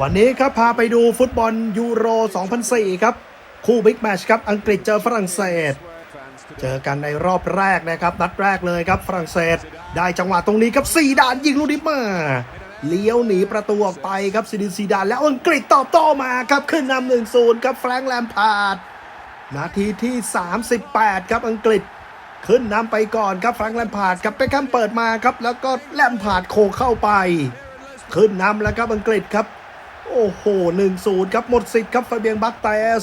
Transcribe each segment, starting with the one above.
วันนี้ครับพาไปดูฟุตบอลยูโร 2004 ครับ คู่บิ๊กแมชครับ อังกฤษเจอฝรั่งเศส เจอกันในรอบแรกนะครับ นัดแรกเลยครับฝรั่งเศส ได้จังหวะตรงนี้ครับซีดานยิงลูกนี้มาเลี้ยวหนีประตูออกไปครับซิดินซีดานแล้วอังกฤษตอบโต้มาครับขึ้นนำหนึ่งศูนย์ครับแฟรงค์แลมพาร์ดนาทีที่ 38 ครับอังกฤษขึ้นนำไปก่อนครับแฟรงค์แลมพาร์ดครับเปคแฮมเปิดมาครับแล้วก็แลมพาร์ดโคเข้าไป ขึ้นนำแล้วครับอังกฤษครับ โอ้โหหนึ่งศูนย์ครับหมดสิทธิ์ครับฟาเบียงบักเตส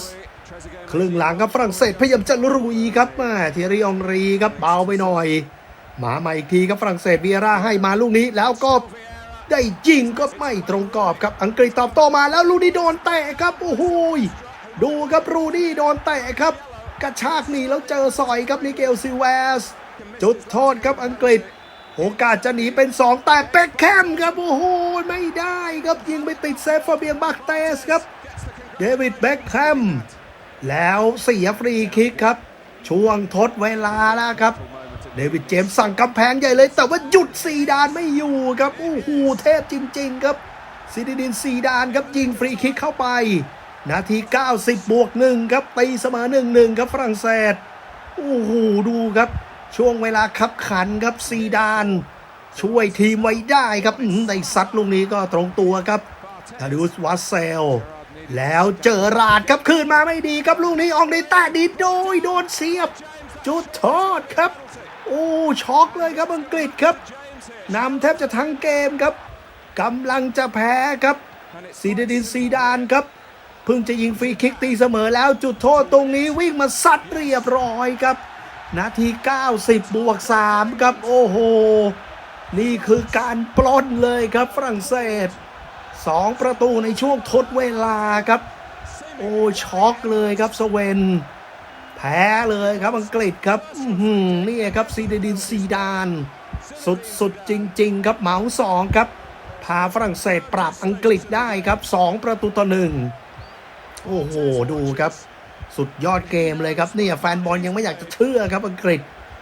ครึ่งหลังครับฝรั่งเศสพยายามจะลุยครับมาเทยรีองรีครับเบาไปหน่อย มาใหม่อีกทีครับฝรั่งเศสเบียร่าให้มาลูกนี้แล้วก็ได้ยิงก็ไม่ตรงกรอบครับอังกฤษตอบโต้มาแล้วลูกนี้โดนเตะครับโอ้โหดูครับรูนี่โดนเตะครับ กระชากหนีแล้วเจอสอยครับนิเกลซิเวส จุดโทษครับอังกฤษ โอกาสจะหนีเป็น 2 แต่เป๊กแคมครับ โอ้โห ไม่ได้ครับยิงไปติดเซฟฟาเบียงบักเตสครับ เดวิดเบ็คแฮมแล้วเสียฟรีคิกครับ ช่วงทดเวลาแล้วครับ เดวิดเจมส์สั่งกำแพงใหญ่เลย แต่ว่าหยุดซีดานไม่อยู่ครับ โอ้โห เทพจริง ๆ ครับซีดิดินซีดานครับยิงฟรีคิกเข้าไป นาที 90 บวกหนึ่งครับตีเสมอหนึ่งหนึ่งครับฝรั่งเศสโอ้โหดูครับ ช่วงเวลาคับขันครับซีดาน ช่วยทีมไว้ได้ครับในซัดลูกนี้ก็ตรงตัวครับทาดิอุสวัสเซล แล้วเจอราดครับคืนมาไม่ดีครับลูกนี้ออกในแตะดีโดยโดนเสียบ จุดโทษครับ โอ้ช็อกเลยครับอังกฤษครับนำแทบจะทั้งเกมครับกำลังจะแพ้ครับซีดดินซีดานครับเพิ่งจะยิงฟรีคิกตีเสมอแล้วจุดโทษตรงนี้วิ่งมาซัดเรียบร้อยครับ นาที 90 บวก 3 ครับ โอ้โห นี่คือการปล้นเลยครับฝรั่งเศสสองประตูในช่วงทดเวลาครับ โอ้ช็อกเลยครับสเวน แพ้เลยครับอังกฤษครับนี่ครับซีเดดินซีดาน สุดสุดจริง ๆ ครับเหมาสองครับ พาฝรั่งเศสปราบอังกฤษได้ครับสองประตูต่อหนึ่งโอ้โห ดูครับ สุดยอดเกมเลยครับเนี่ยแฟนบอลยังไม่อยากจะเชื่อครับอังกฤษ